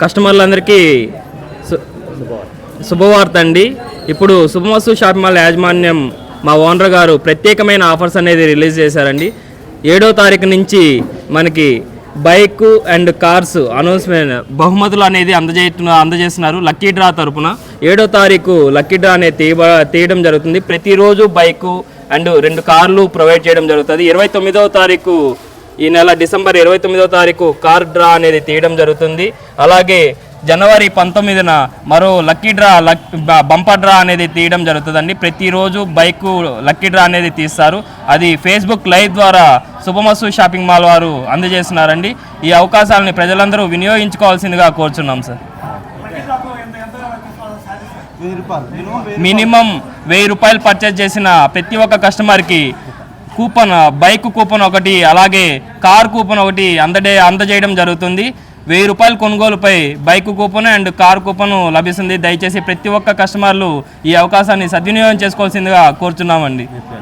కస్టమర్లందరికీ శుభవార్త అండి. ఇప్పుడు శుభమస్తు షాపింగ్ మాల్ యాజమాన్యం మా ఓనర్ గారు ప్రత్యేకమైన ఆఫర్స్ అనేది రిలీజ్ చేశారండి. ఏడో తారీఖు నుంచి మనకి బైక్ అండ్ కార్స్ అనౌన్స్మెంట్ బహుమతులు అనేది అందజేయ అందజేస్తున్నారు. లక్కీ డ్రా తరపున ఏడో తారీఖు లక్కీ డ్రా అనేది తీయ తీయడం జరుగుతుంది. ప్రతిరోజు బైకు అండ్ రెండు కార్లు ప్రొవైడ్ చేయడం జరుగుతుంది. ఇరవై తొమ్మిదవ తారీఖు ఈ నెల డిసెంబర్ ఇరవై తొమ్మిదో తారీఖు కార్ డ్రా అనేది తీయడం జరుగుతుంది. అలాగే జనవరి పంతొమ్మిదిన మరో lucky draw luck bumper draw అనేది తీయడం జరుగుతుందండి. ప్రతిరోజు బైక్ లక్కీ డ్రా అనేది తీస్తారు. అది ఫేస్బుక్ లైవ్ ద్వారా శుభమస్సు షాపింగ్ మాల్ వారు అందజేస్తున్నారండి. ఈ అవకాశాలని ప్రజలందరూ వినియోగించుకోవాల్సిందిగా కోరుచున్నాం సార్. మినిమం వెయ్యి రూపాయలు పర్చేజ్ చేసిన ప్రతి ఒక్క కస్టమర్కి కూపన్ బైక్ కూపన్ ఒకటి అలాగే కార్ కూపన్ ఒకటి అందడే అందజేయడం జరుగుతుంది. వెయ్యి రూపాయల కొనుగోలుపై bike coupon and car coupon లభిస్తుంది. దయచేసి ప్రతి ఒక్క కస్టమర్లు ఈ అవకాశాన్ని సద్వినియోగం చేసుకోవాల్సిందిగా కోరుచున్నామండి.